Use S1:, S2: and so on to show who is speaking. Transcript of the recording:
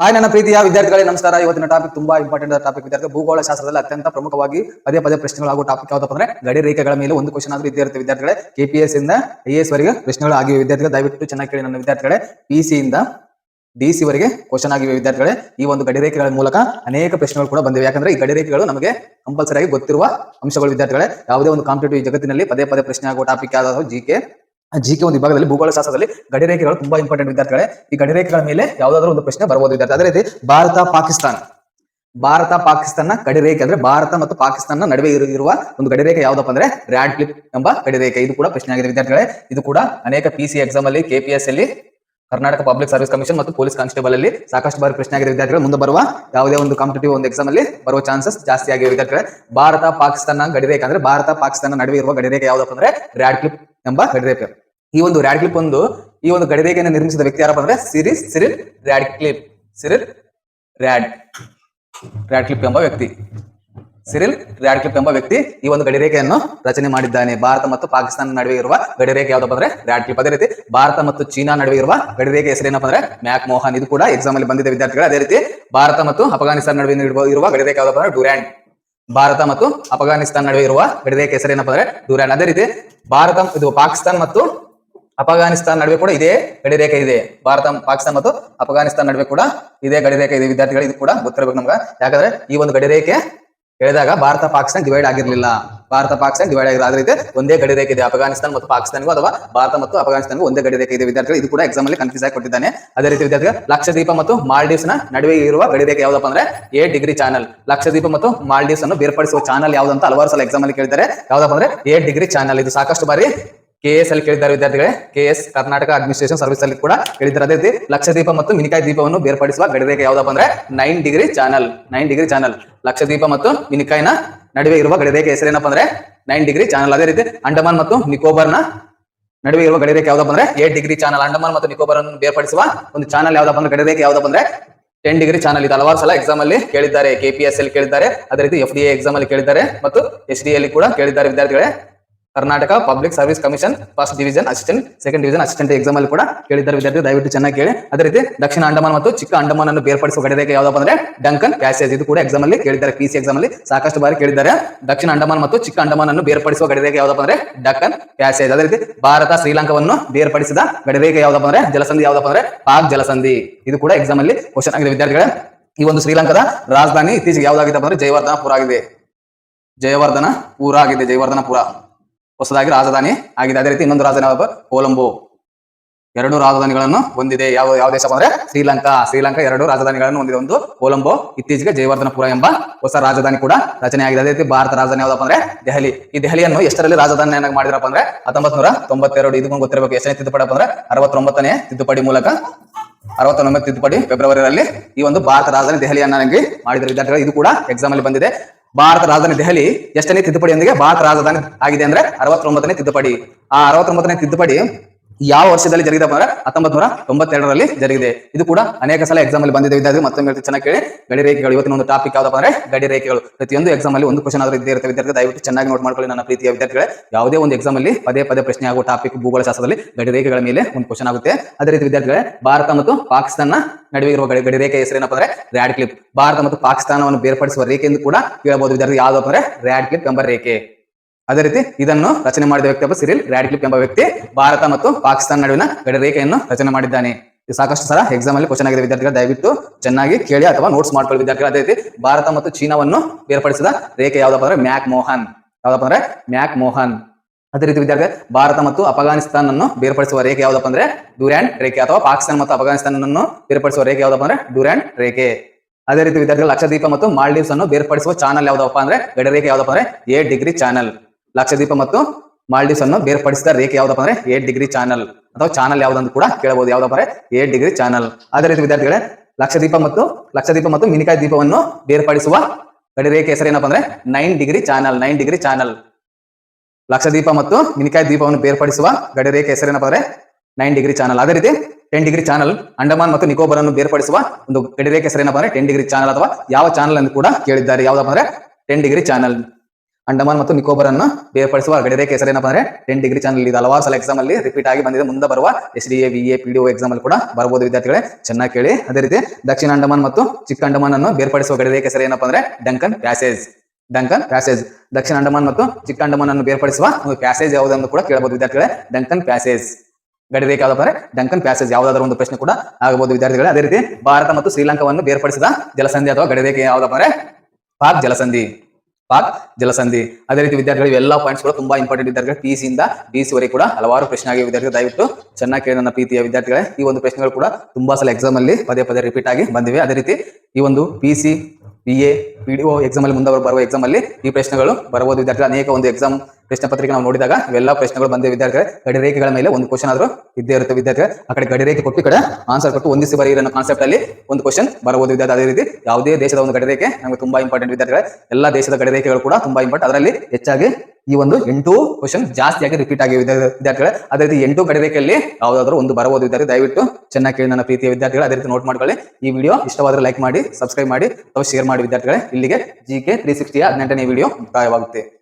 S1: Hi ನನ್ನ ಪ್ರೀತಿಯ ವಿದ್ಯಾರ್ಥಿಗಳೇ, ನಮಸ್ಕಾರ. ಇವತ್ತಿನ ಟಾಪಿಕ್ ತುಂಬಾ ಇಂಪಾರ್ಟೆಂಟ್ ಟಾಪಿಕ್ ವಿದ್ಯಾರ್ಥಿ ಭೂಗೋಳ ಶಾಸ್ತ್ರದಲ್ಲಿ ಅತ್ಯಂತ ಪ್ರಮುಖವಾಗಿ ಪದೇ ಪದೇ ಪ್ರಶ್ನೆಗಳು ಆಗೋ ಟಾಪಿಕ್ ಯಾವ್ದಪ್ಪ ಅಂದ್ರೆ ಗಡಿ ರೇಖೆಗಳ ಮೇಲೆ ಒಂದು ಕ್ವಶನ್ ಆದ್ರೂ ಇರುತ್ತೆ ವಿದ್ಯಾರ್ಥಿಗಳೇ. ಕೆಪಿಎಸ್ ಇಂದ ಐ ಎಸ್ ವರೆಗೆ ಪ್ರಶ್ನೆಗಳು ಆಗಿವೆ ವಿದ್ಯಾರ್ಥಿಗಳು. ದಯವಿಟ್ಟು ಚೆನ್ನಾಗಿ ಕೇಳಿ ನನ್ನ ವಿದ್ಯಾರ್ಥಿಗಳೇ. ಪಿ ಸಿ ಇಂದ ಡಿ ಸಿ ವರೆಗೆ ಕ್ವಶನ್ ಆಗಿವೆ ವಿದ್ಯಾರ್ಥಿಗಳೇ. ಈ ಒಂದು ಗಡಿ ರೇಖೆಗಳ ಮೂಲಕ ಅನೇಕ ಪ್ರಶ್ನೆಗಳು ಕೂಡ ಬಂದಿವೆ. ಯಾಕಂದ್ರೆ ಈ ಗಡಿರೇಖೆಗಳು ನಮಗೆ ಕಂಪಲ್ಸರಿ ಆಗಿ ಗೊತ್ತಿರುವ ಅಂಶಗಳು ವಿದ್ಯಾರ್ಥಿಗಳೇ. ಯಾವುದೇ ಒಂದು ಕಾಂಪಿಟೇಟಿವ್ ಜಗತ್ತಿನಲ್ಲಿ ಪದೇ ಪದೇ ಪ್ರಶ್ನೆ ಆಗುವ ಟಾಪಿಕ್ ಯಾವ್ದಾದ್ರು ಜಿ ಕೆ ಜಿ ಕೆ ಒಂದು ವಿಭಾಗದಲ್ಲಿ ಭೂಗೋಳ ಶಾಸ್ತ್ರದಲ್ಲಿ ಗಡಿರೇಖೆಗಳು ತುಂಬಾ ಇಂಪಾರ್ಟೆಂಟ್ ವಿದ್ಯಾರ್ಥಿಗಳೇ. ಈ ಗಡಿರೇಖೆಗಳ ಮೇಲೆ ಯಾವುದಾದ್ರೂ ಒಂದು ಪ್ರಶ್ನೆ ಬರಬಹುದು ವಿದ್ಯಾರ್ಥಿ. ಅದೇ ರೀತಿ ಭಾರತ, ಪಾಕಿಸ್ತಾನ. ಭಾರತ, ಪಾಕಿಸ್ತಾನ ಗಡಿರೇಖೆ ಅಂದ್ರೆ ಭಾರತ ಮತ್ತು ಪಾಕಿಸ್ತಾನ ನಡುವೆ ಇರು- ಇರುವ ಒಂದು ಗಡಿರೇಖೆ ಯಾವ್ದಪ್ಪ ಅಂದ್ರೆ ರ್ಯಾಡ್ ಕ್ಲಿಪ್ ಎಂಬ ಗಡಿರೇಖೆ. ಇದು ಕೂಡ ಪ್ರಶ್ನೆ ಆಗಿದೆ ವಿದ್ಯಾರ್ಥಿಗಳೇ. ಇದು ಕೂಡ ಅನೇಕ ಪಿ ಸಿ ಎಕ್ಸಾಮ್ ಅಲ್ಲಿ ಕೆಪಿಎಸ್ ಅಲ್ಲಿ ಕರ್ನಾಟಕ ಪಬ್ಲಿಕ್ ಸರ್ವಿಸ್ ಕಮಿಷನ್ ಮತ್ತು ಪೊಲೀಸ್ ಕಾನ್ಸ್ಟೇಬಲ್ ಅಲ್ಲಿ ಸಾಕಷ್ಟು ಬಾರಿ ಪ್ರಶ್ನೆ ಆಗಿರೋ ವಿದ್ಯಾರ್ಥಿಗಳು ಮುಂದೆ ಬರುವ ಯಾವುದೇ ಒಂದು ಕಾಂಪಿಟೇಟಿವ್ ಒಂದು ಎಕ್ಸಾಮ್ ಅಲ್ಲಿ ಬರುವ ಚಾನ್ಸಸ್ ಜಾಸ್ತಿ ಆಗಿರೋ ವಿದ್ಯಾರ್ಥಿಗಳು, ಭಾರತ ಪಾಕಿಸ್ತಾನ ಗಡಿರೇಖೆ ಅಂದ್ರೆ ಭಾರತ ಪಾಕಿಸ್ತಾನ ನಡುವೆ ಇರುವ ಗಡಿರೇಖೆ ಯಾವ್ದಪ್ಪ ಅಂದ್ರೆ ರ್ಯಾಡ್ ಕ್ಲಿಪ್ ಎಂಬ ಗಡಿರೇಖೆ. ಈ ಒಂದು ರ್ಯಾಡ್ ಕ್ಲಿಪ್ ಒಂದು, ಈ ಒಂದು ಗಡಿರೇಖೆಯನ್ನು ನಿರ್ಮಿಸಿದ ವ್ಯಕ್ತಿ ಯಾರಪ್ಪ ಅಂದ್ರೆ Ceres Cyril Radcliffe Cyril Rad Radcliffe ಎಂಬ ವ್ಯಕ್ತಿ. ಸಿರಿಲ್ ರ್ಯಾಡ್ಕ್ಲಿಪ್ ಎಂಬ ವ್ಯಕ್ತಿ ಈ ಒಂದು ಗಡಿರೇಖೆಯನ್ನು ರಚನೆ ಮಾಡಿದ್ದಾನೆ. ಭಾರತ ಮತ್ತು ಪಾಕಿಸ್ತಾನ ನಡುವೆ ಇರುವ ಗಡಿರೇಖೆ ಯಾವ್ದಪ್ಪ ಅಂದ್ರೆ ರ್ಯಾಡ್ಕ್ಲಿಪ್ ಅದೇ ರೀತಿ ಭಾರತ ಮತ್ತು ಚೀನಾ ನಡುವೆ ಇರುವ ಗಡಿರೇಖೆ ಹೆಸರೇನಪ್ಪ ಅಂದ್ರೆ ಮ್ಯಾಕ್ ಮೋಹನ್. ಇದು ಕೂಡ ಎಕ್ಸಾಮ್ ಅಲ್ಲಿ ಬಂದಿದೆ ವಿದ್ಯಾರ್ಥಿಗಳು. ಅದೇ ರೀತಿ ಭಾರತ ಮತ್ತು ಅಫಘಾನಿಸ್ತಾನ ನಡುವೆ ಇರುವ- ಇರುವ ಗಡಿರೇಖೆ ಯಾವ್ದಪ್ಪ ಅಂದ್ರೆ ಡುರ್ಯಾಂಡ್ ಭಾರತ ಮತ್ತು ಅಫಘಾನಿಸ್ತಾನ ನಡುವೆ ಇರುವ ಗಡಿರೇಖೆ ಹೆಸರೇನಪ್ಪ ಅಂದ್ರೆ ಡುರ್ಯಾಂಡ್ ಅದೇ ರೀತಿ ಭಾರತ ಇದು ಪಾಕಿಸ್ತಾನ ಮತ್ತು ಅಫಘಾನಿಸ್ತಾನ ನಡುವೆ ಕೂಡ ಇದೇ ಗಡಿರೇಖೆ ಇದೆ. ಭಾರತ ಪಾಕಿಸ್ತಾನ ಮತ್ತು ಅಫಘಾನಿಸ್ತಾನ ನಡುವೆ ಕೂಡ ಇದೇ ಗಡಿರೇಖೆ ಇದೆ. ವಿದ್ಯಾರ್ಥಿಗಳು, ಇದು ಕೂಡ ಗೊತ್ತಿರಬೇಕು ನಮ್ಗೆ. ಯಾಕಂದ್ರೆ ಈ ಒಂದು ಗಡಿರೇಖೆ ಹೇಳಿದಾಗ ಭಾರತ ಪಾಕಿಸ್ತಾನ ಡಿವೈಡ್ ಆಗಿರ್ಲಿಲ್ಲ. ಭಾರತ ಪಾಕಿಸ್ತಾನ ಡಿವೈಡ್ ಆಗಿರೋ ಅದೇ ರೀತಿ ಒಂದೇ ಗಡಿರೇಖೆ ಇದೆ. ಅಫಘಾನಿಸ್ತಾನ ಮತ್ತು ಪಾಕಿಸ್ತಾನಗೂ ಅಥವಾ ಭಾರತ ಮತ್ತು ಅಫಘಾನಿಸ್ತಾನಗೂ ಒಂದೇ ಗಡಿ ರೇಖೆ ಇದೆ. ವಿದ್ಯಾರ್ಥಿಗಳು ಇದು ಕೂಡ ಎಕ್ಸಾಮ್ ಅಲ್ಲಿ ಕನ್ಫ್ಯೂಸ್ ಆಗಿ ಕೊಟ್ಟಿದ್ದಾನೆ. ಅದೇ ರೀತಿ ವಿದ್ಯಾರ್ಥಿಗಳು ಲಕ್ಷದ್ವೀಪ ಮತ್ತು ಮಾಲ್ಡೀವ್ಸ್ನ ನಡುವೆ ಇರುವ ಗಡಿ ರೇಖೆ ಯಾವ್ದಪ್ಪ ಅಂದ್ರೆ ಎ ಡಿಗ್ರಿ ಚಾನಲ್ ಲಕ್ಷದ್ವೀಪ ಮತ್ತು ಮಾಲ್ಡೀವ್ಸ್ ಅನ್ನು ಬೇರ್ಪಡಿಸುವ ಚಾನಲ್ ಅಂತ ಹಲವಾರು ಸಲ ಎಕ್ಸಾಮ್ ಅಲ್ಲಿ ಕೇಳಿದ್ದಾರೆ. ಯಾವ್ದಪ್ಪ ಅಂದ್ರೆ ಎ ಡಿಗ್ರಿ ಚಾನಲ್ ಇದು ಸಾಕಷ್ಟು ಬಾರಿ ಕೆ ಎಸ್ ಅಲ್ಲಿ ಕೇಳಿದ್ದಾರೆ ವಿದ್ಯಾರ್ಥಿಗಳೇ K S Karnataka administration service ಅಲ್ಲಿ ಕೂಡ ಕೇಳಿದ್ದಾರೆ. ಅದೇ ರೀತಿ ಲಕ್ಷದೀಪ ಮತ್ತು ಮಿನಿಕಾಯಿ ದೀಪವನ್ನು ಬೇರ್ಪಡಿಸುವ ಗಡಿರೇಖೆ ಯಾವ್ದಪ್ಪ ಅಂದ್ರೆ nine degree channel nine degree channel Lakshadweep ಮತ್ತು ಮಿನಿಕಾಯಿನ ನಡುವೆ ಇರುವ ಗಡಿರೇಖೆ ಹೆಸರೇನಪ್ಪ ಅಂದ್ರೆ ನೈನ್ ಡಿಗ್ರಿ ಚಾನಲ್ ಅದೇ ರೀತಿ ಅಂಡಮಾನ್ ಮತ್ತು ನಿಕೋಬಾರ್ನ ನಡುವೆ ಇರುವ ಗಡಿರೇಖೆ ಯಾವ್ದಪ್ಪ ಅಂದ್ರೆ ಏಟ್ ಡಿಗ್ರಿ ಚಾನಲ್ ಅಂಡಮಾನ್ ಮತ್ತು ನಿಕೋಬಾರ್ ಅನ್ನು ಬೇರ್ಪಡಿಸುವ ಒಂದು ಚಾನಲ್ ಯಾವ್ದಪ್ಪ ಅಂದ್ರೆ ಗಡಿರೇಖೆ ಯಾವ್ದಪ್ಪ ಅಂದ್ರೆ ಟೆನ್ ಡಿಗ್ರಿ ಚಾನಲ್ ಇದು ಹಲವಾರು ಸಲ ಎಕ್ಸಾಮ್ ಅಲ್ಲಿ ಕೇಳಿದ್ದಾರೆ ಕೆಪಿಎಸ್ ಅಲ್ಲಿ ಕೇಳಿದ್ದಾರೆ. ಅದೇ ರೀತಿ ಎಫ್ ಡಿ ಎಕ್ಸಾಮ್ ಅಲ್ಲಿ ಕೇಳಿದ್ದಾರೆ ಮತ್ತು ಎಸ್ ಡಿ ಅಲ್ಲಿ ಕೂಡ ಕೇಳಿದ್ದಾರೆ ವಿದ್ಯಾರ್ಥಿಗಳೇ. Karnataka public service commission first division assistant second division assistant exam ಅಲ್ಲಿ ಕೂಡ ಕೇಳಿದ್ದಾರೆ ವಿದ್ಯಾರ್ಥಿ ದಯವಿಟ್ಟು ಚೆನ್ನಾಗಿ ಕೇಳಿ. ಅದೇ ರೀತಿ ದಕ್ಷಿಣ ಅಂಡಮಾನ್ ಮತ್ತು ಚಿಕ್ಕ ಅಂಡಮಾನ್ ಅನ್ನು ಬೇರ್ಪಡಿಸುವ ಗಡಿರೇಖೆ ಯಾವ್ದಪ್ಪ ಅಂದ್ರೆ ಡಂಕನ್ ಪ್ಯಾಸೇಜ್ ಇದು ಕೂಡ ಎಕ್ಸಾಮ್ ಅಲ್ಲಿ ಕೇಳಿದ್ದಾರೆ ಪಿ ಸಿ ಎಕ್ಸಾಮ್ ಅಲ್ಲಿ. ಸಾಕಷ್ಟು ಬಾರಿ ಕೇಳಿದ್ದಾರೆ. ದಕ್ಷಿಣ ಅಂಡಮಾನ್ ಮತ್ತು ಚಿಕ್ಕ ಅಂಡಮಾನ್ ಅನ್ನು ಬೇರ್ಪಡಿಸುವ ಗಡಿರೇಖೆ ಯಾವ್ದಪ್ಪ ಅಂದ್ರೆ ಡಕ್ಕನ್ ಪ್ಯಾಸೇಜ್ ಅದೇ ರೀತಿ ಭಾರತ ಶ್ರೀಲಂಕಾವನ್ನು ಬೇರ್ಪಡಿಸಿದ ಗಡಿರೇಖೆ ಯಾವ್ದಪ್ಪ ಅಂದ್ರೆ ಜಲಸಂಧಿ ಯಾವ್ದಪ್ಪ ಅಂದ್ರೆ ಪಾಕ್ ಜಲಸಂಧಿ ಇದು ಕೂಡ ಎಕ್ಸಾಮ್ ಅಲ್ಲಿ ಕ್ವಶನ್ ಆಗಿದೆ ವಿದ್ಯಾರ್ಥಿಗಳೇ. ಈ ಒಂದು ಶ್ರೀಲಂಕಾದ ರಾಜಧಾನಿ ಇತ್ತೀಚೆಗೆ ಯಾವ್ದಾಗಿದೆ ಅಂದ್ರೆ ಜಯವರ್ಧನಪುರ ಆಗಿದೆ. ಜಯವರ್ಧನಪುರ ಆಗಿದೆ, ಜಯವರ್ಧನಪುರ. ಹೊಸದಾಗಿ ರಾಜಧಾನಿ ಆಗಿದೆ. ಅದೇ ರೀತಿ ಇನ್ನೊಂದು ರಾಜಧಾನಿ ಯಾವ್ದಪ್ಪ? ಕೊಲಂಬೋ. ಎರಡು ರಾಜಧಾನಿಗಳನ್ನು ಹೊಂದಿದೆ. ಯಾವ ಯಾವ ದೇಶ ಅಂದ್ರೆ ಶ್ರೀಲಂಕಾ. ಶ್ರೀಲಂಕಾ ಎರಡು ರಾಜಧಾನಿಗಳನ್ನು ಹೊಂದಿದೆ. ಒಂದು ಕೊಲಂಬೋ, ಇತ್ತೀಚೆಗೆ ಜಯವರ್ಧನಪುರ ಎಂಬ ಹೊಸ ರಾಜಧಾನಿ ಕೂಡ ರಚನೆ ಆಗಿದೆ ಅದೇ ರೀತಿ ಭಾರತ ರಾಜಧಾನಿ ಯಾವ್ದಪ್ಪ ಅಂದ್ರೆ ದೆಹಲಿ. ಈ ದೆಹಲಿಯನ್ನು ಎಷ್ಟರಲ್ಲಿ ರಾಜಧಾನಿಯನ್ನಾಗಿ ಮಾಡಿದ್ರಪ್ಪ ಅಂದ್ರೆ ಹತ್ತೊಂಬತ್ ನೂರ ತೊಂಬತ್ತೆರಡು ಇದಕ್ಕೂ ಗೊತ್ತಿರಬೇಕು. ಎಷ್ಟನೇ ತಿದ್ದುಪಡಿ ಅಂದ್ರೆ ಅರವತ್ತೊಂಬತ್ತನೇ ತಿದ್ದುಪಡಿ ಮೂಲಕ. ಅರವತ್ತೊಂಬತ್ತು ತಿದ್ದುಪಡಿ ಫೆಬ್ರವರಿಯಲ್ಲಿ ಈ ಒಂದು ಭಾರತ ರಾಜಧಾನಿ ದೆಹಲಿಯನ್ನಾಗಿ ಮಾಡಿದ ವಿದ್ಯಾರ್ಥಿಗಳು, ಇದು ಕೂಡ ಎಕ್ಸಾಮ್ ಅಲ್ಲಿ ಬಂದಿದೆ. ಭಾರತ ರಾಜಧಾನಿ ದೆಹಲಿ ಎಷ್ಟನೇ ತಿದ್ದುಪಡಿಯೊಂದಿಗೆ ಭಾರತ ರಾಜಧಾನಿ ಆಗಿದೆ ಅಂದ್ರೆ ಅರವತ್ತೊಂಬತ್ತನೇ ತಿದ್ದುಪಡಿ. ಆ ಅರವತ್ತೊಂಬತ್ತನೇ ತಿದ್ದುಪಡಿ ಯಾವ ವರ್ಷದಲ್ಲಿ ಜರುಗಿದೆ ಅಂದ್ರೆ ಹತ್ತೊಂಬತ್ ನೂರ ತೊಂಬತ್ತೆರಡರಲ್ಲಿ ಜರುಗಿದೆ. ಇದು ಕೂಡ ಅನೇಕ ಸಲ ಎಕ್ಸಾಮ್ ಅಲ್ಲಿ ಬಂದಿದೆ ವಿದ್ಯಾರ್ಥಿ ಮತ್ತೊಮ್ಮೆ ಚೆನ್ನಾಗಿ ಕೇಳಿ. ಗಡಿ ರೇಖೆಗಳು, ಇವತ್ತಿನ ಒಂದು ಟಾಪಿಕ್ ಯಾವ್ದಪ್ಪ ಅಂದ್ರೆ ಗಡಿ ರೇಖೆಗಳು. ಪ್ರತಿಯೊಂದು ಎಕ್ಸಾಮ್ ಅಲ್ಲಿ ಒಂದು ಕ್ವಶನ್ ಆದ್ರೂ ಇದ್ದೇ ಇರುತ್ತೆ, ವಿದ್ಯಾರ್ಥಿ, ದಯವಿಟ್ಟು ಚೆನ್ನಾಗಿ ನೋಟ್ ಮಾಡ್ಕೊಳ್ಳಿ ನನ್ನ ಪ್ರೀತಿಯ ವಿದ್ಯಾರ್ಥಿಗಳೇ. ಯಾವುದೇ ಒಂದು ಎಕ್ಸಾಮ್ ಅಲ್ಲಿ ಪದೇ ಪದೇ ಪ್ರಶ್ನೆ ಆಗುವ ಟಾಪಿಕ್ ಭೂಗೋಳ ಶಾಸ್ತ್ರದಲ್ಲಿ ಗಡಿ ರೇಖೆಗಳ ಮೇಲೆ ಒಂದು ಕ್ವಶನ್ ಆಗುತ್ತೆ. ಅದೇ ರೀತಿ ವಿದ್ಯಾರ್ಥಿಗಳೇ, ಭಾರತ ಮತ್ತು ಪಾಕಿಸ್ತಾನ ನಡುವೆ ಇರುವ ಗಡಿ ಗಡಿ ರೇಖೆ ಹೆಸರೇನಪ್ಪ ಅಂದ್ರೆ ರ್ಯಾಡ್ ಕ್ಲಿಪ್. ಭಾರತ ಮತ್ತು ಪಾಕಿಸ್ತಾನವನ್ನು ಬೇರ್ಪಡಿಸುವ ರೇಖೆ ಎಂದು ಕೂಡ ಕೇಳಬಹುದು. ವಿದ್ಯಾರ್ಥಿ ಯಾವ್ದಪ್ಪ ಅಂದ್ರೆ ರ್ಯಾಡ್ ಕ್ಲಿಪ್ ಎಂಬ ರೇಖೆ. ಅದೇ ರೀತಿ ಇದನ್ನು ರಚನೆ ಮಾಡಿದ ವ್ಯಕ್ತಿ ಸಿರಿಲ್ ರ್ಯಾಡ್ಕ್ಲಿಪ್ ಎಂಬ ವ್ಯಕ್ತಿ ಭಾರತ ಮತ್ತು ಪಾಕಿಸ್ತಾನ ನಡುವಿನ ಗಡಿ ರೇಖೆಯನ್ನು ರಚನೆ ಮಾಡಿದ್ದಾನೆ. ಇದು ಸಾಕಷ್ಟು ಸಲ ಎಕ್ಸಾಮ್ ಅಲ್ಲಿ ಕ್ವಶನ್ ಆಗಿದೆ ವಿದ್ಯಾರ್ಥಿಗಳು ದಯವಿಟ್ಟು ಚೆನ್ನಾಗಿ ಕೇಳಿ ಅಥವಾ ನೋಟ್ಸ್ ಮಾಡ್ಕೊಳ್ಳಿ ವಿದ್ಯಾರ್ಥಿಗಳು. ಅದೇ ರೀತಿ ಭಾರತ ಮತ್ತು ಚೀನಾವನ್ನು ಬೇರ್ಪಡಿಸಿದ ರೇಖೆ ಯಾವ್ದಪ್ಪ ಅಂದ್ರೆ ಮ್ಯಾಕ್ ಮೋಹನ್. ಯಾವ್ದಪ್ಪ ಅಂದ್ರೆ ಮ್ಯಾಕ್ ಮೋಹನ್. ಅದೇ ರೀತಿ ವಿದ್ಯಾರ್ಥಿ ಭಾರತ ಮತ್ತು ಅಫಘಾನಿಸ್ತಾನನ್ನು ಬೇರ್ಪಡಿಸುವ ರೇಖೆ ಯಾವ್ದಪ್ಪ ಅಂದ್ರೆ ಡ್ಯೂರ್ಯಾಂಡ್ ರೇಖೆ ಅಥವಾ ಪಾಕಿಸ್ತಾನ ಮತ್ತು ಅಫಘಾನಿಸ್ತಾನವನ್ನು ಬೇರ್ಪಡಿಸುವ ರೇಖೆ ಯಾವ್ದಪ್ಪ ಅಂದ್ರೆ ಡ್ಯೂರ್ಯಾಂಡ್ ರೇಖೆ. ಅದೇ ರೀತಿ ವಿದ್ಯಾರ್ಥಿಗಳು ಲಕ್ಷದ್ವೀಪ ಮತ್ತು ಮಾಲ್ಡೀವ್ಸ್ ಅನ್ನು ಬೇರ್ಪಡಿಸುವ ಚಾನಲ್ ಯಾವ್ದಪ್ಪ ಅಂದ್ರೆ ಗಡಿರೇಖೆ ಯಾವ್ದಪ್ಪ ಅಂದ್ರೆ ಎ ಡಿಗ್ರಿ ಚಾನಲ್ ಲಕ್ಷದ್ವೀಪ ಮತ್ತು ಮಾಲ್ಡೀವ್ಸ್ ಅನ್ನು ಬೇರ್ಪಡಿಸಿದ ರೇಖೆ ಯಾವ್ದಪ್ಪ ಅಂದ್ರೆ ಏಟ್ ಡಿಗ್ರಿ ಚಾನಲ್ ಅಥವಾ ಚಾನಲ್ ಯಾವ್ದಂತ ಕೂಡ ಕೇಳಬಹುದು. ಯಾವ್ದಪ್ಪ ಅಂದ್ರೆ ಏಟ್ ಡಿಗ್ರಿ ಚಾನಲ್. ಅದೇ ರೀತಿ ವಿದ್ಯಾರ್ಥಿಗಳೇ, ಲಕ್ಷದ್ವೀಪ ಮತ್ತು ಲಕ್ಷದ್ವೀಪ ಮತ್ತು ಮಿನಿಕಾಯ್ ದ್ವೀಪವನ್ನು ಬೇರ್ಪಡಿಸುವ ಗಡಿರೇಖೆ ಹೆಸರೇನಪ್ಪ ಅಂದ್ರೆ nine degree channel, nine degree channel. Lakshadweep ಮತ್ತು ಮಿನಿಕಾಯ್ ದ್ವೀಪವನ್ನು ಬೇರ್ಪಡಿಸುವ ಗಡಿರೇಖೆ ಹೆಸರೇನಪ್ಪ ಅಂದ್ರೆ ನೈನ್ ಡಿಗ್ರಿ ಚಾನಲ್. ಅದೇ ರೀತಿ ಟೆನ್ ಡಿಗ್ರಿ ಚಾನಲ್ ಅಂಡಮಾನ್ ಮತ್ತು ನಿಕೋಬಾರ್ ಅನ್ನು ಬೇರ್ಪಡಿಸುವ ಒಂದು ಗಡಿರೇಖೆ ಹೆಸರೇನಪ್ಪ ಅಂದ್ರೆ ಟೆನ್ ಡಿಗ್ರಿ ಚಾನಲ್ ಅಥವಾ ಯಾವ ಚಾನಲ್ ಅನ್ನು ಕೂಡ ಕೇಳಿದ್ದಾರೆ. ಯಾವ್ದಪ್ಪ ಅಂದ್ರೆ ಟೆನ್ ಡಿಗ್ರಿ ಚಾನಲ್. ಅಂಡಮಾನ್ ಮತ್ತು ನಿಕೋಬಾರ್ ಅನ್ನು ಬೇರ್ಪಡಿಸುವ ಗಡಿರೇಖೆ ಹೆಸರೇನಪ್ಪ ಅಂದ್ರೆ ಟೆನ್ ಡಿಗ್ರಿ ಚಾನಲ್ ಇದು. ಹಲವಾರು ಸಲ ಎಕ್ಸಾಮ್ ಅಲ್ಲಿ ರಿಪೀಟ್ ಆಗಿ ಬಂದಿದೆ. ಮುಂದೆ ಬರುವ S D A V P D exam ಅಲ್ಲಿ ಕೂಡ ಬರಬಹುದು ವಿದ್ಯಾರ್ಥಿಗಳೇ. ಚೆನ್ನಾಗಿ ಕೇಳಿ. ಅದೇ ರೀತಿ ದಕ್ಷಿಣ ಅಂಡಮಾನ್ ಮತ್ತು ಚಿಕ್ಕ ಅಂಡಮಾನ್ ಅನ್ನು ಬೇರ್ಪಡಿಸುವ ಗಡಿರೇಖೆ ಹೆಸರು ಏನಪ್ಪ ಅಂದ್ರೆ ಡಂಕನ್ ಪ್ಯಾಸೇಜ್ ಡಂಕನ್ ಪ್ಯಾಸೇಜ್ ದಕ್ಷಿಣ ಅಂಡಮಾನ್ ಮತ್ತು ಚಿಕ್ಕ ಅಂಡಮಾನ್ ಅನ್ನು ಬೇರ್ಪಡಿಸುವ ಒಂದು ಪ್ಯಾಸೇಜ್ ಯಾವುದನ್ನು ಕೂಡ ಕೇಳಬಹುದು ವಿದ್ಯಾರ್ಥಿಗಳೇ. ಡಂಕನ್ ಪ್ಯಾಸೇಜ್ ಗಡಿರೇಖೆ ಯಾವ್ದಪ್ಪ ಅಂದ್ರೆ ಡಂಕನ್ ಪ್ಯಾಸೇಜ್ ಯಾವ್ದಾದ್ರು ಒಂದು ಪ್ರಶ್ನೆ ಕೂಡ ಆಗಬಹುದು ವಿದ್ಯಾರ್ಥಿಗಳೇ. ಅದೇ ರೀತಿ ಭಾರತ ಮತ್ತು ಶ್ರೀಲಂಕಾವನ್ನು ಬೇರ್ಪಡಿಸಿದ ಜಲಸಂಧಿ ಅಥವಾ ಗಡಿರೇಖೆ ಯಾವ್ದಪ್ಪ ಅಂದ್ರೆ ಪಾಕ್ ಜಲಸಂಧಿ. ಪಾಕ್ ಜಲಸಂಧಿ, ಅದೇ ರೀತಿ ವಿದ್ಯಾರ್ಥಿಗಳು ಎಲ್ಲ ಪಾಯಿಂಟ್ಸ್ ಕೂಡ ತುಂಬಾ ಇಂಪಾರ್ಟೆಂಟ್ ವಿದ್ಯಾರ್ಥಿಗಳು ಪಿ ಇಂದ ಬಿ ಸಿ ವರೆಗೆ ಕೂಡ ಹಲವಾರು ಪ್ರಶ್ನೆ ಆಗಿ ವಿದ್ಯಾರ್ಥಿಗಳು. ದಯವಿಟ್ಟು ಚೆನ್ನಾಗಿ ಕೇಳಿ ನನ್ನ ಪ್ರೀತಿಯ ವಿದ್ಯಾರ್ಥಿಗಳೇ. ಈ ಒಂದು ಪ್ರಶ್ನೆಗಳು ಕೂಡ ತುಂಬಾ ಸಲ ಎಕ್ಸಾಮ್ ಅಲ್ಲಿ ಪದೇ ಪದೇ ರಿಪೀಟ್ ಆಗಿ ಬಂದಿವೆ. ಅದೇ ರೀತಿ ಈ ಒಂದು P C B A P D O exam ಅಲ್ಲಿ ಮುಂದೆ ಬರುವ ಎಕ್ಸಾಮ್ ಅಲ್ಲಿ ಈ ಪ್ರಶ್ನೆಗಳು ಬರಬಹುದು. ವಿದ್ಯಾರ್ಥಿಗಳು, ಅನೇಕ ಒಂದು ಎಕ್ಸಾಮ್ ಪ್ರಶ್ನೆ ಪತ್ರಿಕೆ ನಾವು ನೋಡಿದಾಗ ಇವೆಲ್ಲ ಪ್ರಶ್ನೆಗಳು ಬಂದೇ ವಿದ್ಯಾರ್ಥಿಗಳ. ಗಡಿ ರೇಖೆಗಳ ಮೇಲೆ ಒಂದು ಕ್ವಶನ್ ಆದರೂ ಇದ್ದೇ ಇರುತ್ತೆ ವಿದ್ಯಾರ್ಥಿಗಳು. ಆ ಕಡೆ ಗಡಿ ರೇಖೆ ಕೊಟ್ಟು ಕಡೆ ಆನ್ಸರ್ ಕೊಟ್ಟು ಒಂದಿಸಿ ಬರೀ ಅನ್ನೋ ಕಾನ್ಸೆಪ್ಟ್ ಅಲ್ಲಿ ಒಂದು ಕ್ವಶನ್ ಬರಬಹುದು ವಿದ್ಯಾರ್ಥಿ ಅದೇ ರೀತಿ. ಯಾವುದೇ ದೇಶದ ಒಂದು ಗಡಿ ರೇಖೆ ನಮಗೆ ತುಂಬಾ ಇಂಪಾರ್ಟೆಂಟ್ ವಿದ್ಯಾರ್ಥಿಗಳ. ಎಲ್ಲ ದೇಶದ ಗಡಿ ರೇಖೆಗಳು ಕೂಡ ತುಂಬಾ ಇಂಪಾರ್ಟೆಂಟ್ ಅದರಲ್ಲಿ ಹೆಚ್ಚಾಗಿ ಈ ಒಂದು ಎಂಟು ಕ್ವಶನ್ ಜಾಸ್ತಿಯಾಗಿ ರಿಪೀಟ್ ಆಗಿ ವಿದ್ಯಾರ್ಥಿ- ವಿದ್ಯಾರ್ಥಿಗಳೇ. ಅದೇ ರೀತಿ ಎಂಟು ಗಡಿ ರೇಖೆಯಲ್ಲಿ ಯಾವುದಾದ್ರೂ ಒಂದು ಬರಬಹುದು ವಿದ್ಯಾರ್ಥಿ. ದಯವಿಟ್ಟು ಚೆನ್ನಾಗಿ ಕೇಳಿ ನನ್ನ ಪ್ರೀತಿಯ ವಿದ್ಯಾರ್ಥಿಗಳು. ಅದೇ ರೀತಿ ನೋಟ್ ಮಾಡ್ಕೊಳ್ಳಿ. ಈ ವಿಡಿಯೋ ಇಷ್ಟವಾದ್ರೆ ಲೈಕ್ ಮಾಡಿ ಸಬ್ಸ್ಕ್ರೈಬ್ ಮಾಡಿ, ಅಥವಾ ಶೇರ್ ಮಾಡಿ ವಿದ್ಯಾರ್ಥಿಗಳೇ. ಇಲ್ಲಿಗೆ ಜಿ ಕೆ ತ್ರೀ ಸಿಕ್ಸ್ಟಿಯ ಹದಿನೆಂಟನೇ ವಿಡಿಯೋ ಮುಕ್ತಾಯವಾಗುತ್ತೆ.